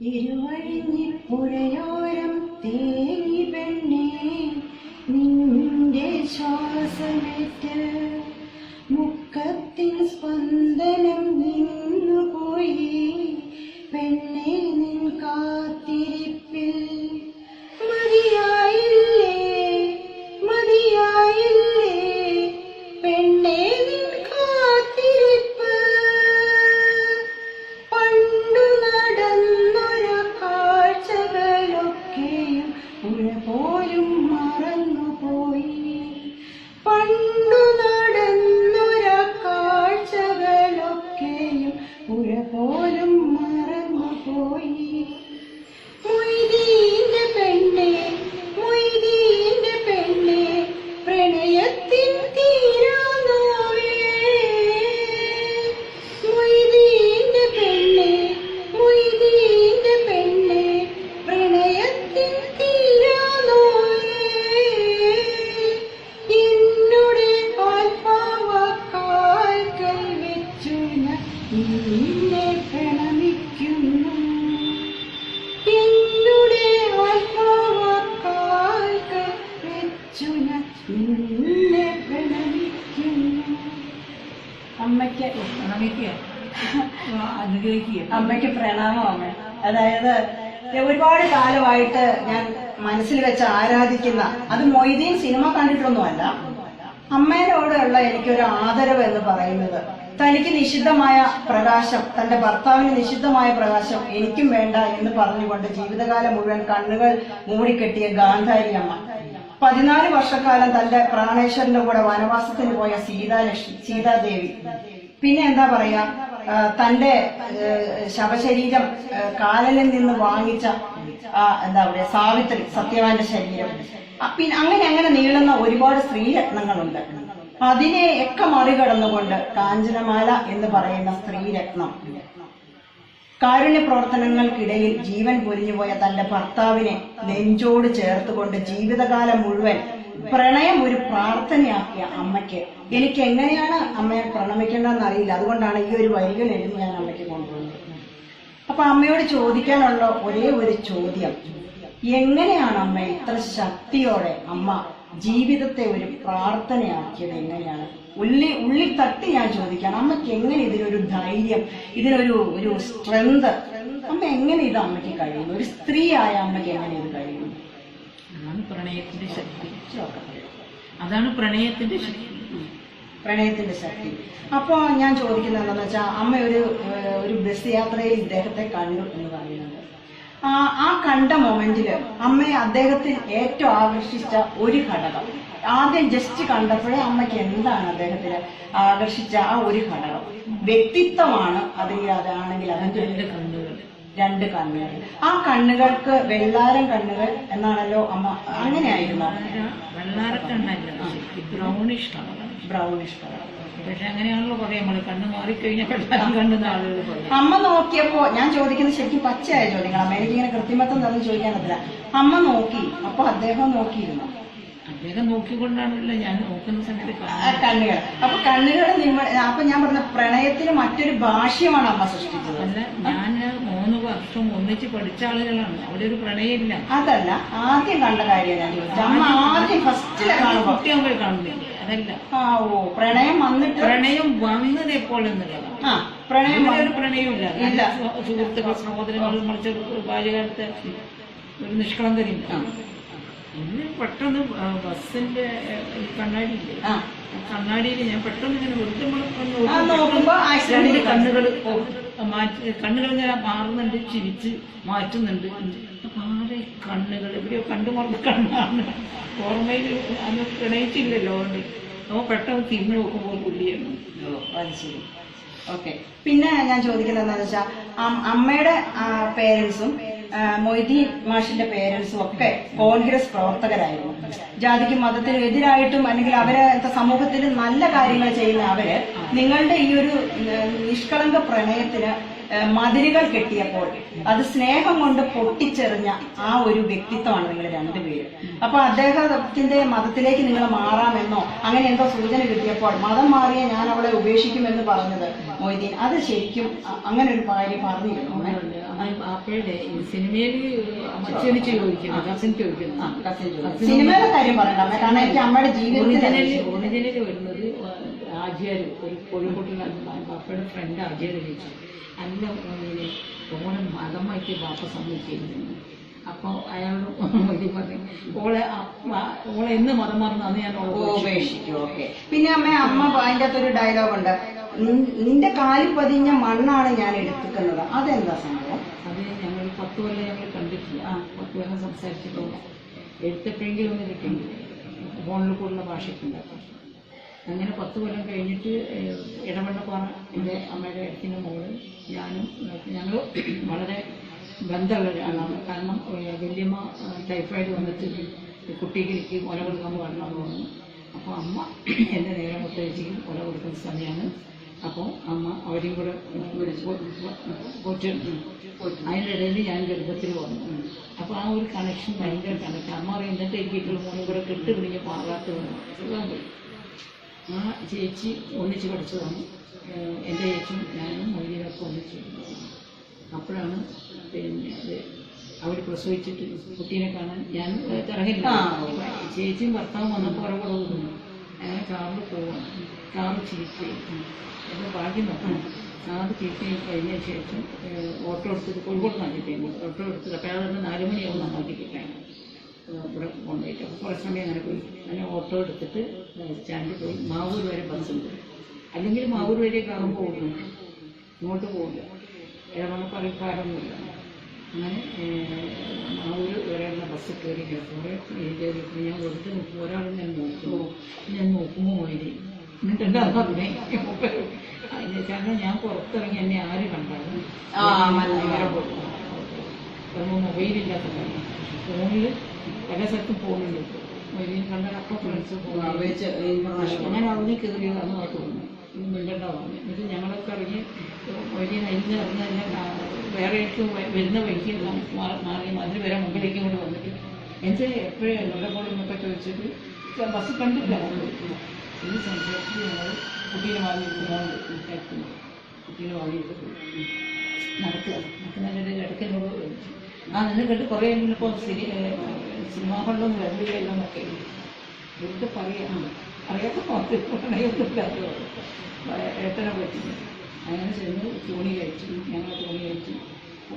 ഇരുവഴിഞ്ഞിപ്പുഴയോരം തേങ്ങി പെണ്ണേ നിന്റെ ശ്വാസമേറ്റ് മുക്കത്തിൻ സ്പന്ദനം നിന്നുപോയി. പെണ്ണെ നിൻ കാത്തിരിപ്പിൽ അമ്മയ്ക്ക് അനുഗ്രഹിക്കുക. അമ്മയ്ക്ക് പ്രണാമം അതായത് ഒരുപാട് കാലമായിട്ട് ഞാൻ മനസ്സിൽ വെച്ച് ആരാധിക്കുന്ന അത് മൊയ്തീൻ സിനിമ കണ്ടിട്ടൊന്നുമല്ല. അമ്മേനോടുള്ള എനിക്കൊരു ആദരവ് എന്ന് പറയുന്നത് തനിക്ക് നിഷിദ്ധമായ പ്രകാശം തന്റെ ഭർത്താവിന് നിഷിദ്ധമായ പ്രകാശം എനിക്കും വേണ്ട എന്ന് പറഞ്ഞുകൊണ്ട് ജീവിതകാലം മുഴുവൻ കണ്ണുകൾ മൂടിക്കെട്ടിയ ഗാന്ധാരി അമ്മ പതിനാല് വർഷക്കാലം തന്റെ പ്രാണേശ്വരന്റെ കൂടെ വനവാസത്തിന് പോയ സീതാലക്ഷ്മി സീതാദേവി. പിന്നെ എന്താ പറയാ തന്റെ ശവശരീരം കാലനിൽ നിന്ന് വാങ്ങിച്ച എന്താ പറയാ സാവിത്രി സത്യവാന്റെ ശരീരം. പിന്നെ അങ്ങനെ അങ്ങനെ നീളുന്ന ഒരുപാട് സ്ത്രീരത്നങ്ങളുണ്ട്. അതിനെ ഒക്കെ മറികടന്നുകൊണ്ട് കാഞ്ചനമാല എന്ന് പറയുന്ന സ്ത്രീരത്നം. കാരുണ്യ പ്രവർത്തനങ്ങൾക്കിടയിൽ ജീവൻ പൊരിഞ്ഞുപോയ തന്റെ ഭർത്താവിനെ നെഞ്ചോട് ചേർത്തുകൊണ്ട് ജീവിതകാലം മുഴുവൻ പ്രണയം ഒരു പ്രാർത്ഥനയാക്കിയ അമ്മയ്ക്ക്. എനിക്ക് എങ്ങനെയാണ് അമ്മയെ പ്രണമിക്കേണ്ടതെന്ന് അറിയില്ല. അതുകൊണ്ടാണ് ഈ ഒരു വരികൾ എഴുതി ഞാൻ അമ്മയ്ക്ക് കൊണ്ടുവന്നത്. അപ്പൊ അമ്മയോട് ചോദിക്കാനുള്ള ഒരേ ഒരു ചോദ്യം. എങ്ങനെയാണ് അമ്മ ഇത്ര ശക്തിയോടെ അമ്മ ജീവിതത്തെ ഒരു പ്രാർത്ഥനയാക്കിയത് എങ്ങനെയാണ്? ഉള്ളി ഉള്ളിൽ തട്ടി ഞാൻ ചോദിക്കുകയാണ് അമ്മയ്ക്ക് എങ്ങനെ ഇതിനൊരു ധൈര്യം ഇതിനൊരു ഒരു സ്ട്രെങ്ത് അമ്മ എങ്ങനെ ഇത് അമ്മയ്ക്ക് കഴിയുന്നു? ഒരു സ്ത്രീയായ അമ്മയ്ക്ക് എങ്ങനെ ഇത് കഴിയുന്നു? അതാണ് പ്രണയത്തിന്റെ ശക്തി. അതാണ് പ്രണയത്തിന്റെ ശക്തി. പ്രണയത്തിന്റെ ശക്തി. അപ്പോ ഞാൻ ചോദിക്കുന്നത് എന്താണെന്ന് വെച്ചാൽ അമ്മ ഒരു ഒരു ബസ് യാത്രയിൽ ഇദ്ദേഹത്തെ കണ്ടു എന്ന് പറയുന്നത് ആ കണ്ട മൊമെന്റിൽ അമ്മയെ അദ്ദേഹത്തിൽ ഏറ്റവും ആകർഷിച്ച ഒരു ഘടകം. ആദ്യം ജസ്റ്റ് കണ്ടപ്പോഴേ അമ്മയ്ക്ക് എന്താണ് അദ്ദേഹത്തിന് ആകർഷിച്ച ആ ഒരു ഘടകം? വ്യക്തിത്വമാണ് അത് അതാണെങ്കിൽ അതിന്റെ രണ്ട് കണ്ണുകൾ രണ്ട് കണ്ണുകൾ. ആ കണ്ണുകൾക്ക് വെള്ളാരം കണ്ണുകൾ എന്നാണല്ലോ അമ്മ അങ്ങനെയായിരുന്നു? Brownish colour. Brownish colour. പക്ഷെ അങ്ങനെയാണല്ലോ പറയാം. നമ്മൾ കണ്ണ് മാറിക്കഴിഞ്ഞാൽ പറയും അമ്മ നോക്കിയപ്പോ ഞാൻ ചോദിക്കുന്നത് ശരിക്കും പച്ചയായ ചോദ്യങ്ങളാണ് എനിക്കിങ്ങനെ കൃത്രിമത്വം തന്നെ ചോദിക്കാൻ പറ്റില്ല. അമ്മ നോക്കി. അപ്പൊ അദ്ദേഹം നോക്കിയിരുന്നു. അദ്ദേഹം നോക്കിക്കൊണ്ടാണല്ലോ ഞാൻ നോക്കുന്ന സമയത്ത്. കണ്ണുകൾ. അപ്പൊ കണ്ണുകൾ നിങ്ങൾ അപ്പൊ ഞാൻ പറഞ്ഞ പ്രണയത്തിന് മറ്റൊരു ഭാഷ്യമാണ് അമ്മ സൃഷ്ടിച്ചത്. അല്ല ഞാൻ മൂന്ന് വർഷം ഒന്നിച്ച് പഠിച്ച ആളുകളാണ്. അവിടെ ഒരു പ്രണയമില്ല. അതല്ല ആദ്യം കണ്ട കാര്യം ഞാൻ ചോദിച്ചത് അമ്മ ആദ്യം ഫസ്റ്റിലെ കാണുമ്പോ. കുട്ടിയാകുമ്പോൾ കാണുന്നില്ല അതല്ല. ആ ഓ പ്രണയം വന്നിട്ട് പ്രണയം വന്നത് എപ്പോഴെന്നുള്ളതാണ് ആ പ്രണയം ഒരു പ്രണയമില്ല സുഹൃത്തുക്കൾ സഹോദരങ്ങൾ മറിച്ച് ബാല്യകാലത്ത് ഒരു നിഷ്കളങ്കരില്ല പിന്നെ പെട്ടെന്ന് ബസ്സിന്റെ കണ്ണാടിയില്ലേ? കണ്ണാടിയിൽ ഞാൻ പെട്ടെന്ന് ഇങ്ങനെ വെറുതെ കണ്ണുകൾ മാറ്റി കണ്ണുകൾ ഇങ്ങനെ മാറുന്നുണ്ട് ചിരിച്ച് മാറ്റുന്നുണ്ട്. ആരെ കണ്ണുകൾ? എവിടെയോ കണ്ടു മറന്ന കണ്ണാണ്. ഓർമ്മയിൽ അന്ന് പ്രണയിച്ചില്ലല്ലോ അതുകൊണ്ട്. അപ്പൊ പെട്ടെന്ന് തിരിഞ്ഞു നോക്കുമ്പോൾ പുള്ളിയാണ്. അത് ശരി. ഓക്കെ. പിന്നെ ഞാൻ ചോദിക്കുന്നത് എന്താണെന്ന് വെച്ചാൽ അമ്മയുടെ പേരൻസും മൊയ്തീൻ മാഷിന്റെ പേരൻസും ഒക്കെ കോൺഗ്രസ് പ്രവർത്തകരായിരുന്നു. ജാതിക്കും മതത്തിനും എതിരായിട്ടും അല്ലെങ്കിൽ അവരെ സമൂഹത്തിൽ നല്ല കാര്യങ്ങൾ ചെയ്യുന്ന അവർ നിങ്ങളുടെ ഈ ഒരു നിഷ്കളങ്ക പ്രണയത്തിന് മതിലുകൾ കെട്ടിയപ്പോൾ അത് സ്നേഹം കൊണ്ട് പൊട്ടിച്ചെറിഞ്ഞ ആ ഒരു വ്യക്തിത്വമാണ് നിങ്ങൾ രണ്ടുപേരും അപ്പൊ അദ്ദേഹത്തിന്റെ മതത്തിലേക്ക് നിങ്ങൾ മാറാമെന്നോ അങ്ങനെ എന്തോ സൂചന കിട്ടിയപ്പോൾ മതം മാറിയ ഞാൻ അവളെ ഉപേക്ഷിക്കുമെന്ന് പറഞ്ഞത് മൊയ്തീൻ. അത് ശരിക്കും അങ്ങനെ ഒരു കാര്യം പറഞ്ഞിരുന്നു. അപ്പോഴേ സിനിമയിൽ അച്ഛനിച്ച് ചോദിക്കുന്നു കസിൻ ചോദിക്കുന്നു. സിനിമയുടെ കാര്യം പറയണ്ട അമ്മ കാരണം എനിക്ക് അമ്മയുടെ ജീവിതത്തിൽ ഒറിജിനൽ ഒറിജിനൽ വരുന്നത് ആചാര് ഒരു കോഴിക്കോട്ടിൽ ബാപ്പയുടെ ഫ്രണ്ട് ആചാര് ചോദിച്ചു. അല്ല ഓളെ മതമായിട്ട് ബാപ്പ സമ്മതിച്ചിരുന്നു. അപ്പോൾ അയാളോട് ഇത് പറഞ്ഞു ഓളെ ഓളെ എന്ന് മതം മാറുന്നു അന്ന് ഞാൻ. ഉപേക്ഷിക്കും ഓക്കെ. പിന്നെ അമ്മ അമ്മ അതിന്റെ അകത്തൊരു ഡയലോഗ് ഉണ്ട് നിന്റെ കാലിൽ പതിഞ്ഞ മണ്ണാണ് ഞാൻ എടുത്തിക്കുന്നത് അതെന്താ സംഭവം? പത്ത് കൊല്ലം ഞങ്ങൾ കണ്ടിട്ടില്ല. ആ പത്ത് കൊല്ലം സംസാരിച്ചിട്ടില്ല. എഴുത്തപ്പെങ്കിലും ഒന്ന് കിട്ടിയെങ്കിൽ ഫോണിൽ കൂടുള്ള ഭാഷയ്ക്കുണ്ടാക്കും അങ്ങനെ പത്ത് കൊല്ലം കഴിഞ്ഞിട്ട് ഏഹ്, ഇടവണ്ണപ്പാറ എന്റെ അമ്മയുടെ അടുത്തിന്റെ മോൾ ഞാനും ഞങ്ങൾ വളരെ ബന്ധമുള്ള ഒരാളാണ് കാരണം വലിയമ്മ ടൈഫോയിഡ് വന്നിട്ട് കുട്ടിക്ക് ഒല കൊടുക്കാൻ പറഞ്ഞു. അപ്പോൾ അമ്മ എന്റെ നേരെ മുത്തഴിച്ചിക്കും ഒല കൊടുക്കുന്ന സമയമാണ്. അപ്പോൾ അമ്മ അവരെയും കൂടെ അതിനിടയിൽ ഞാൻ ഗർഭത്തിൽ വന്നു. അപ്പോൾ ആ ഒരു കണക്ഷൻ ഭയങ്കര കണക്ഷൻ അമ്മ പറയും എന്നിട്ട് എനിക്ക് എനിക്കുള്ള മൂന്നും കൂടെ കെട്ട് പിടിഞ്ഞ് പാകാത്ത സുഖം ആ ചേച്ചി ഒന്നിച്ച് പഠിച്ചതാണ്. എന്റെ ചേച്ചിയും ഞാനും മൊയ്തീനൊക്കെ ഒന്നിച്ച് അപ്പോഴാണ് പിന്നെ അത് അവർ പ്രസവിച്ചിട്ട് കുട്ടീനെ കാണാൻ ഞാൻ തിറങ്ങില്ല. ചേച്ചിയും ഭർത്താവും വന്നപ്പോൾ കുറവ് അങ്ങനെ കാറിൽ പോവാം കാറ് ചീറ്റ് അപ്പോൾ ഭാഗ്യം നോക്കണം. കാറ് ചീറ്റ് കഴിഞ്ഞ ശേഷം ഓട്ടോ എടുത്തിട്ട് കോഴിക്കോട് നന്നാക്കിയിട്ടേക്കും ഓട്ടോ എടുത്തിട്ട് അപ്പോൾ അയാൾ നാല് മണിയാവും നന്നാക്കിയിട്ടാണ് ഇവിടെ കൊണ്ടുപോയിട്ട്. അപ്പോൾ കുറച്ച് സമയം അങ്ങനെ പോയി. അങ്ങനെ ഓട്ടോ എടുത്തിട്ട് സ്റ്റാൻഡിൽ പോയി. മാവൂർ വരെ ബസ്സുണ്ട് അല്ലെങ്കിൽ മാവൂർ വരെ ആകുമ്പോൾ പോകുന്നു ഇങ്ങോട്ട് പോകില്ല ഇടവണ്ണപ്പറക്കാരൊന്നുമില്ല അങ്ങനെ ആ ഒരു ഒരാളുടെ ബസ് കയറി കുറേ കയറിയപ്പോൾ ഞാൻ വെറുതെ നോക്കും ഒരാൾ ഞാൻ നോക്കുമോ ഞാൻ നോക്കുമ്പോൾ മൊയ്തി എന്നിട്ട് എന്താ പറഞ്ഞേ? അതിന് കാരണം ഞാൻ പുറത്തിറങ്ങി എന്നെ ആര് കണ്ടാലും മൊബൈലില്ലാത്ത ഫോണിൽ പല സ്ഥലത്തും ഫോണുണ്ട് മൊബൈലിൽ കണ്ടാൽ അപ്പൊ ഫ്രണ്ട്സ് അങ്ങനെ അവിടെ കയറിയതാണെന്ന് ആ തോന്നുന്നു ഇത് പറഞ്ഞു എന്നിട്ട് ഞങ്ങളൊക്കെ ഇറങ്ങി വലിയ നയിന്ന് ഇറങ്ങി ഏറ്റവും വരുന്ന വഴിക്ക് മാറി അതിന് വരെ മുമ്പിലേക്ക് കൊണ്ട് വന്നിട്ട് എനിക്ക് എപ്പോഴും എവിടെ പോലെ എന്നൊക്കെ ചോദിച്ചിട്ട് ബസ് കണ്ടില്ല ഈ സംശയത്തിൽ ഞങ്ങൾ കുട്ടീനെ വാങ്ങിയിരിക്കുന്നതുകൊണ്ട് വിചാരിക്കുന്നു കുട്ടീനെ വാങ്ങിയിട്ട് നടക്കുക. നടക്കുന്നതിന്റെ ഇടയ്ക്ക് എന്നോട് ആ നിന്നെ കേട്ട് കുറേ ഇപ്പോൾ സിനിമാ ഹോളിലൊന്നും വരണ്ടില്ല എന്നൊക്കെ. വെറുതെ പറയാം അറിയാത്ത പ്രണയൊന്നുമില്ലാത്തത് ഏട്ടനെ പറ്റി അങ്ങനെ ചെന്ന് തോണി കഴിച്ചു ഞങ്ങൾ തോണി കഴിച്ചു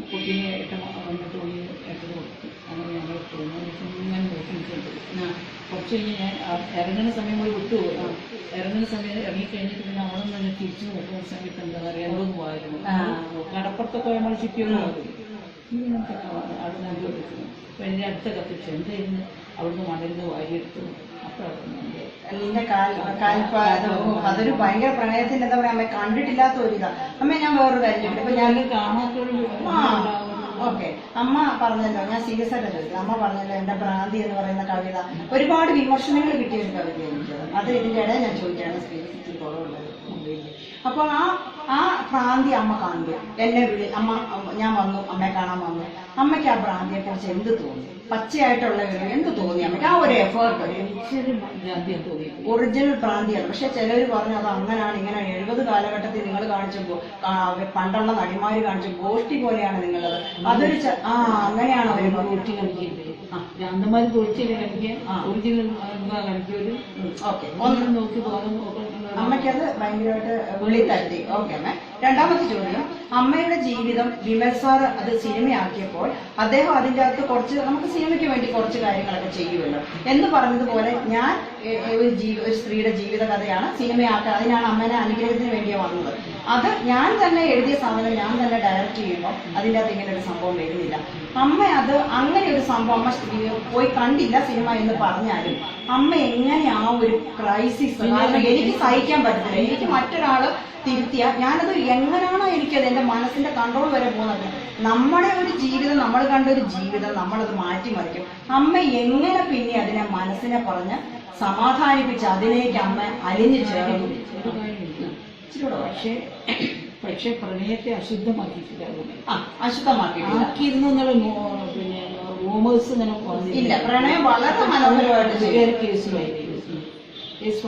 കുട്ടീനെ ഏട്ടൻ വന്ന തോണി ഏട്ടന് കൊടുത്തു. അങ്ങനെ ഞങ്ങൾ തോന്നി ഞാൻ നോക്കി നിൽക്കുന്നുണ്ട് കുറച്ച് കഴിഞ്ഞ് ഞാൻ ഇറങ്ങുന്ന സമയം പോയി. വിട്ടുപോയി ഇറങ്ങുന്ന സമയം ഇറങ്ങിക്കഴിഞ്ഞിട്ട് പിന്നെ അവിടെ നിന്ന് തിരിച്ചു നോക്കുന്ന സമയത്ത് എന്താ പറയുക എന്തോ പോയിരുന്നു ആ. കടപ്പുറത്തൊക്കെ നമ്മൾ ചുറ്റിയൊന്നും അവിടെ നല്ല എടുക്കുന്നു അപ്പം എന്റെ അടുത്ത കത്തിച്ചു എന്തായിരുന്നു? അവിടുന്ന് മണലിന് വാരിയെടുത്തു. നിന്റെ കാൽ കാൽപാദം ഓ, അതൊരു ഭയങ്കര പ്രണയത്തിന്റെ എന്താ പറയാ അമ്മ കണ്ടിട്ടില്ലാത്ത ഒരു ഇതാ അമ്മ ഞാൻ വേറൊരു കാര്യം ഇപ്പൊ ഞാൻ ഓക്കെ. അമ്മ പറഞ്ഞല്ലോ ഞാൻ സീരിയസ് ആയിട്ട് ചോദിക്കാം അമ്മ പറഞ്ഞല്ലോ എന്റെ ഭ്രാന്തി എന്ന് പറയുന്ന കവിത. ഒരുപാട് വിമർശനങ്ങൾ കിട്ടിയ ഒരു കവിത എനിക്ക് അത് ഇതിന്റെ ഇടയിൽ ഞാൻ ചോദിക്കുകയാണ് സ്ത്രീ അപ്പൊ ആ ആ ഭ്രാന്തി അമ്മ കണ്ടു എന്നെ വിളി അമ്മ ഞാൻ വന്നു അമ്മയെ കാണാൻ വന്നു. അമ്മയ്ക്ക് ആ ഭ്രാന്തിയെ കുറിച്ച് എന്ത് തോന്നി? പച്ചയായിട്ടുള്ള എന്ത് തോന്നി അമ്മയ്ക്ക്? ആ ഒരു എഫേർട്ട് ഒറിജിനൽ ഭ്രാന്തിയാണ്. പക്ഷെ ചിലർ പറഞ്ഞു അത് അങ്ങനെയാണ് ഇങ്ങനെ എഴുപത് കാലഘട്ടത്തിൽ നിങ്ങൾ കാണിച്ച ഗോ- ആ, പണ്ടുള്ള നടിമാര് കാണിച്ച ഗോഷ്ടി പോലെയാണ് നിങ്ങളത്. അതൊരു ആ അങ്ങനെയാണ് അവർ ഭ്രാന്തന്മാർ ഗോട്ടിയല്ലേ കളിക്കുക. ഒറിജിനൽ കളിക്കൊരു ഓക്കെ. ഒന്നും നോക്കി പോകാൻ അമ്മയ്ക്കത് ഭയങ്കരമായിട്ട് വിളി തട്ടി. ഓക്കെ അമ്മ. രണ്ടാമത്തെ ചോദ്യം. അമ്മയുടെ ജീവിതം വിമൽ സാർ അത് സിനിമയാക്കിയപ്പോൾ അദ്ദേഹം അതിന്റെ അകത്ത് കുറച്ച് നമുക്ക് സിനിമയ്ക്ക് വേണ്ടി കുറച്ച് കാര്യങ്ങളൊക്കെ ചെയ്യുമല്ലോ. എന്ന് പറഞ്ഞതുപോലെ ഞാൻ ഒരു ജീവി ഒരു സ്ത്രീയുടെ ജീവിത കഥയാണ് സിനിമയാക്കുക അതിനാണ് അമ്മേനെ അനുഗ്രഹത്തിന് വേണ്ടിയാണ് വന്നത്. അത് ഞാൻ തന്നെ എഴുതിയ സാധനം ഞാൻ തന്നെ ഡയറക്റ്റ് ചെയ്യുമ്പോൾ അതിന്റെ അകത്ത് ഇങ്ങനെ ഒരു സംഭവം വരുന്നില്ല. അമ്മ അത് അങ്ങനെ ഒരു സംഭവം അമ്മ പോയി കണ്ടില്ല സിനിമ എന്ന് പറഞ്ഞാലും അമ്മ എങ്ങനെ ആ ഒരു ക്രൈസിസ് എനിക്ക് സഹിക്കാൻ പറ്റത്തില്ല. എനിക്ക് മറ്റൊരാൾ തിരുത്തിയ ഞാനത് എങ്ങനെയാണോ എനിക്കത് എന്റെ മനസ്സിന്റെ കൺട്രോൾ വരെ പോകുന്നത്. നമ്മുടെ ഒരു ജീവിതം നമ്മൾ കണ്ട ഒരു ജീവിതം നമ്മളത് മാറ്റിമറിക്കും. അമ്മ എങ്ങനെ പിന്നെ അതിനെ മനസ്സിനെ പറഞ്ഞ് സമാധാനിപ്പിച്ച് അതിലേക്ക് അമ്മ അലിഞ്ഞു ചേർന്നു പക്ഷേ പക്ഷേ പ്രണയത്തെ അശുദ്ധമാക്കിയിട്ടില്ല അതുകൊണ്ട് ആ അശുദ്ധമാക്കിയിട്ടില്ല. ആക്കിയിരുന്നു എന്നുള്ള നോ- പിന്നെ റൂമേഴ്സ് ഇങ്ങനെ വന്നിരുന്നു. ഇല്ല പ്രണയം വളരെ മനോഹരമായിട്ട് കേസ് കേസ്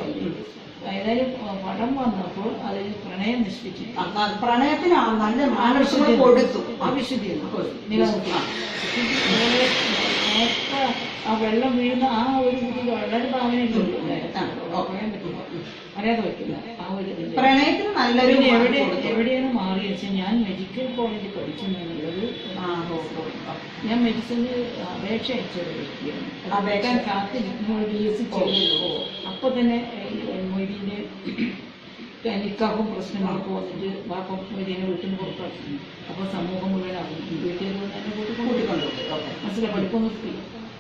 ഏതായാലും പടം വന്നപ്പോൾ അതിൽ പ്രണയം നിഷ്ഠിച്ചു പ്രണയത്തിന് നല്ല മാനസികം കൊടുത്തു. അവിശുദ്ധി ആ വെള്ളം വീഴുന്ന ആ ഒരു കുട്ടി വളരെ ഭാവനയിലുള്ളൂ പറയാൻ പറ്റില്ല. അറിയാതെ പറ്റില്ല ആ ഒരു പ്രണയത്തിന് നല്ലൊരു എവിടെ എവിടെയാണ് മാറിയെന്ന് വെച്ചാൽ ഞാൻ മെഡിക്കൽ കോളേജിൽ പഠിക്കുന്ന എന്നുള്ളത് ആ, ഓ, ഓ, ഓ. ഞാൻ മെഡിസിന് അപേക്ഷ അയച്ച ഒരു വ്യക്തിയാണ് അപേക്ഷ? അപേക്ഷ കാത്തിരിക്കുമ്പോൾ ബി എസ് സി ചെയ്തല്ലോ അപ്പൊ തന്നെ മൊയ്തീന്റെ നിക്കാഹും പ്രശ്നങ്ങളൊക്കെ വന്നിട്ട് വാപ്പ മൊയ്തീനെ വീട്ടിൽ നിന്ന് പുറത്താക്കി അപ്പോൾ സമൂഹം മുഴുവൻ അറിയിക്കും വീട്ടിൽ കൂട്ടിക്കൊണ്ടു. മനസ്സിലായി? പഠിപ്പൊന്നും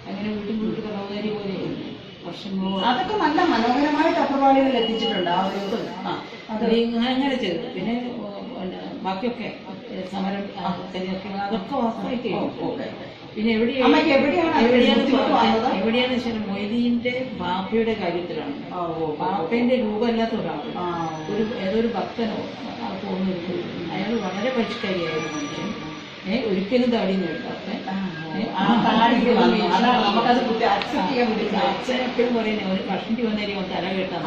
അങ്ങനെ വീട്ടിൽ വീട്ടിൽ കടവുകാരി പോലെയായിരുന്നു അതൊക്കെ നല്ല മനോഹരമായിട്ട് അപ്രവാളികളിൽ എത്തിച്ചിട്ടുണ്ട് ആ ഒരു അത് അങ്ങനെ ചെയ്തു. പിന്നെ ബാക്കിയൊക്കെ സമരം അതൊക്കെ വാസ്തവമായിട്ട്. പിന്നെ എവിടെയാണ് എവിടെയാണ്? എവിടെയാന്ന് വെച്ചാൽ മൊയ്തീന്റെ ബാപ്പയുടെ കാര്യത്തിലാണ്. ബാപ്പന്റെ രൂപമല്ലാത്ത ഒരാളാണ് ഒരു ഏതൊരു ഭക്തനോ തോന്നുന്നത് അയാൾ വളരെ പരിഷ്കാരിയായിരുന്നു മനുഷ്യൻ. ഏഹ് ഒരിക്കലും താടി നേടാത്ത ആ, ആ താടിക്ക് വന്നു അതാണ് നമുക്കത് അക്സെപ്റ്റ് ചെയ്യാൻ പറ്റില്ല അച്ഛൻ എപ്പോഴും പറയുന്നത് ഒരു വന്നേരി തല കേട്ടാ.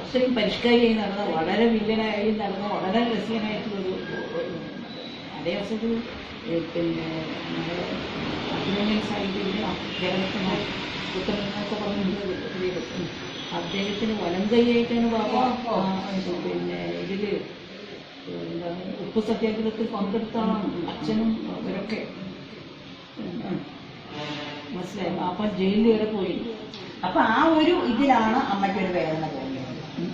അത്രയും പരിഷ്കാരിയായി നടന്ന വളരെ വില്ലനായി നടന്ന വളരെ രസികനായിട്ടുള്ളൊരു അതേ അവസരത്തിൽ പിന്നെ നമ്മുടെ അഭിനയ പ്രിയപ്പെട്ടു അദ്ദേഹത്തിന് വലം കൈയായിട്ടാണ് ബാബ ആ, പിന്നെ ഇതിൽ എന്താണ് ഉപ്പ് സത്യാഗ്രഹത്തിൽ പങ്കെടുത്താണ് അച്ഛനും അവരൊക്കെ. മനസ്സിലായി? അപ്പൊ ജയിലിൽ വരെ പോയി. അപ്പൊ ആ ഒരു ഇതിലാണ് അമ്മയ്ക്ക് ഒരു വേദന തോന്നിയത്.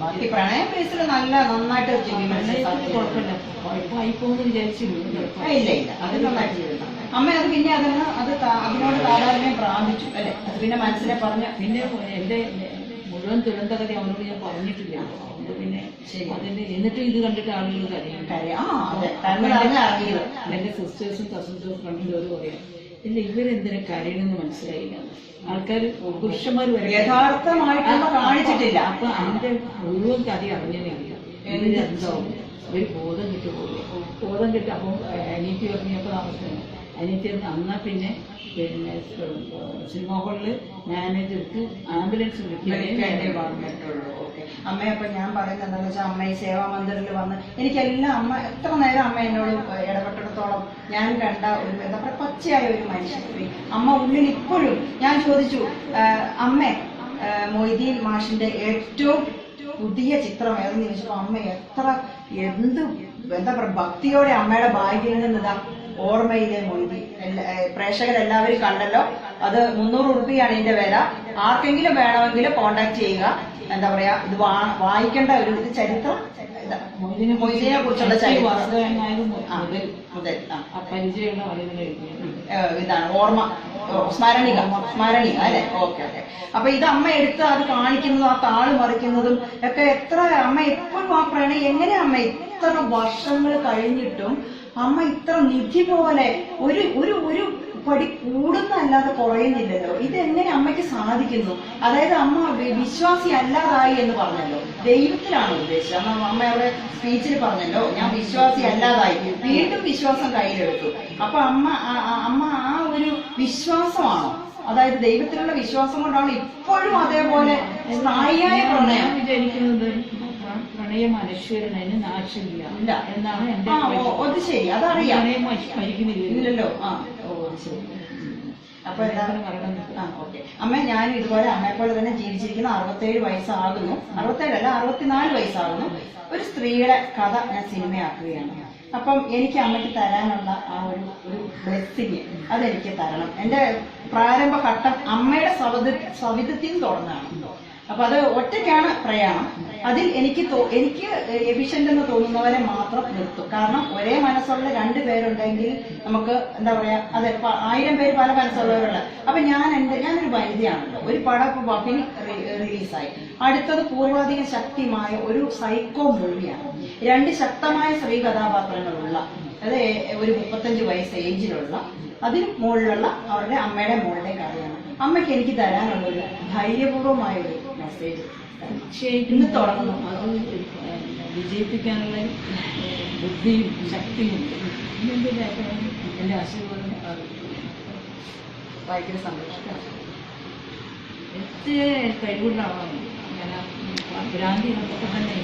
ബാക്കി പ്രണയ കേസിൽ നല്ല നന്നായിട്ട് കുഴപ്പമില്ല. കുഴപ്പമായി വിചാരിച്ചിരുന്നു. ഇല്ല ഇല്ല അത് നന്നായിട്ട് ചെയ്തിട്ടുണ്ട് അമ്മ അത് പിന്നെ അതിന് അത് അതിനോട് താതാത്മ്യം പ്രാപിച്ചു അല്ലെ? അത് പിന്നെ മനസ്സിനെ പറഞ്ഞ പിന്നെ എന്റെ മുഴുവൻ ദുരന്തകഥ അവനോട് ഞാൻ പറഞ്ഞിട്ടില്ല. അതുകൊണ്ട് പിന്നെ. അതിന്റെ എന്നിട്ടും ഇത് കണ്ടിട്ട് ആളുകൾ കരയും കാര്യം? ആ അതെ. അറിയില്ല എന്റെ സിസ്റ്റേഴ്സും കസിൻസും കണ്ടിട്ട് ഒരു പറയാം. ഇല്ല ഇവരെന്തിനു കരയണമെന്ന് മനസ്സിലായില്ല. ആൾക്കാർ പുരുഷന്മാർ വരെ യഥാർത്ഥമായിട്ടൊന്നും കാണിച്ചിട്ടില്ല. അപ്പൊ അതിന്റെ മുഴുവൻ കഥ അറിഞ്ഞേ അറിയാം. എന്താവും? ഒരു ബോധം കിട്ടുപോകും ബോധം കിട്ടും അപ്പം എനിക്ക് പറഞ്ഞപ്പോ താമസിക്കുന്നു പറഞ്ഞ് അന്നാ പിന്നെ പിന്നെ സിനിമാ ഹാളിൽ മാനേജർക്ക് ആംബുലൻസ് അമ്മ അപ്പൊ ഞാൻ പറയുന്നത് എന്താണെന്ന് വെച്ചാൽ അമ്മ ഈ സേവാ മന്ദിറിൽ വന്ന് എനിക്കെല്ലാം അമ്മ എത്ര നേരം അമ്മ എന്നോട് ഇടപെട്ടിടത്തോളം ഞാൻ കണ്ട ഒരു എന്താ പറയുക പച്ചയായ ഒരു മനുഷ്യൻ. അമ്മ ഉള്ളിൽ ഇപ്പോഴും ഞാൻ ചോദിച്ചു അമ്മ മൊയ്തീൻ മാഷിന്റെ ഏറ്റവും പുതിയ ചിത്രം ഏതെന്ന് ചോദിച്ചപ്പോ അമ്മ എത്ര എന്ത് എന്താ പറയുക ഭക്തിയോടെ അമ്മയുടെ ബാഗിൽ നിന്ന് ഇതാ ഓർമ്മയിലെ ഏ, പ്രേക്ഷകരെല്ലാവരും കണ്ടല്ലോ. അത് മുന്നൂറ് ഉറുപ്പിയാണ് ഇതിന്റെ വില. ആർക്കെങ്കിലും വേണമെങ്കിൽ കോണ്ടാക്ട് ചെയ്യുക. എന്താ പറയാ ഇത് വായിക്കേണ്ട ഒരു ഇത് ചരിത്രം. മൊയ്തീനെ കുറിച്ചുള്ള ഇതാണ് ഓർമ്മ. സ്മരണിക. സ്മരണിക അല്ലെ? Okay okay. അപ്പൊ ഇത് അമ്മ എടുത്ത് അത് കാണിക്കുന്നതും ആ താൾ മറിക്കുന്നതും ഒക്കെ എത്ര അമ്മ എപ്പോഴും ആ പ്രണയം എങ്ങനെ അമ്മ ഇത്ര വർഷങ്ങൾ കഴിഞ്ഞിട്ടും അമ്മ ഇത്ര നിധി പോലെ ഒരു ഒരു ഒരു പടി കൂടുന്നല്ലാതെ കുറയുന്നില്ലല്ലോ. ഇതെങ്ങനെ അമ്മയ്ക്ക് സാധിക്കുന്നു? അതായത് അമ്മ വിശ്വാസി അല്ലാതായി എന്ന് പറഞ്ഞല്ലോ. ദൈവത്തിലാണ് ഉദ്ദേശിച്ചത്. അമ്മ അമ്മ അവിടെ സ്പീച്ചിൽ പറഞ്ഞല്ലോ ഞാൻ വിശ്വാസി അല്ലാതായി. വീണ്ടും വിശ്വാസം കയ്യിലെടുത്തു. അപ്പൊ അമ്മ അമ്മ ആ ഒരു വിശ്വാസമാണോ? അതായത് ദൈവത്തിലുള്ള വിശ്വാസം കൊണ്ടാണ് ഇപ്പോഴും അതേപോലെ സ്ഥായിയായ പ്രണയം. ജനിക്കുന്നത് പ്രണയം അനശ്വരൻ അതിന് നാശമില്ല എന്നാണ് എന്റെ അത് ശരി. അതറിയാം. പ്രണയം മരി- മരിക്കുന്നില്ല ഇല്ലല്ലോ. ആ ഓ അത് ശരി. അപ്പൊ അമ്മ ഞാൻ ഇതുപോലെ അമ്മയെ പോലെ തന്നെ ജീവിച്ചിരിക്കുന്ന അറുപത്തേഴ് വയസ്സാകുന്നു. അറുപത്തേഴല്ല അറുപത്തിനാല് വയസ്സാകുന്നു. ഒരു സ്ത്രീയുടെ കഥ ഞാൻ സിനിമയാക്കുകയാണ്. അപ്പം എനിക്ക് അമ്മയ്ക്ക് തരാനുള്ള ആ ഒരു ഒരു ബ്ലെസ്സിങ് അതെനിക്ക് തരണം. എന്റെ പ്രാരംഭ ഘട്ടം അമ്മയുടെ സവിധ സവിധത്തിൽ തുടങ്ങാണ് അപ്പൊ അത് ഒറ്റയ്ക്കാണ് പ്രയാണം. അതിൽ എനിക്ക് എനിക്ക് എഫിഷ്യന്റ് എന്ന് തോന്നുന്നവരെ മാത്രം നിർത്തും. കാരണം ഒരേ മനസ്സുള്ള രണ്ട് പേരുണ്ടെങ്കിൽ നമുക്ക് എന്താ പറയാ അതെ ആയിരം പേര് പല മനസ്സുള്ളവരുള്ള അപ്പൊ ഞാൻ എന്റെ ഞാനൊരു വൈദ്യയാണല്ലോ ഒരു പടം ഇപ്പൊ ബഫിന് റിലീസായി. അടുത്തത് പൂർവാധികം ശക്തിമായ ഒരു സൈക്കോ മൂവിയാണ്. രണ്ട് ശക്തമായ സ്ത്രീ കഥാപാത്രങ്ങളുള്ള അത് ഒരു മുപ്പത്തഞ്ച് വയസ്സ് ഏജിലുള്ള അതിന് മുകളിലുള്ള അവരുടെ അമ്മയുടെ മോളുടെ കഥയാണ് അമ്മയ്ക്ക് എനിക്ക് തരാനുള്ള ഒരു ധൈര്യപൂർവമായ ഒരു മെസ്സേജ്. ഇന്ന് തുടങ്ങും അത് വിജയിപ്പിക്കാനുള്ള ബുദ്ധിയും ശക്തിയും ഇതിന്റെ എന്റെ ആശീർവാദം ഭയങ്കര സന്തോഷം എത്ര കഴിവുള്ള ആളാണ് അങ്ങനെ ഭ്രാന്തി ഇതൊക്കെ തന്നെ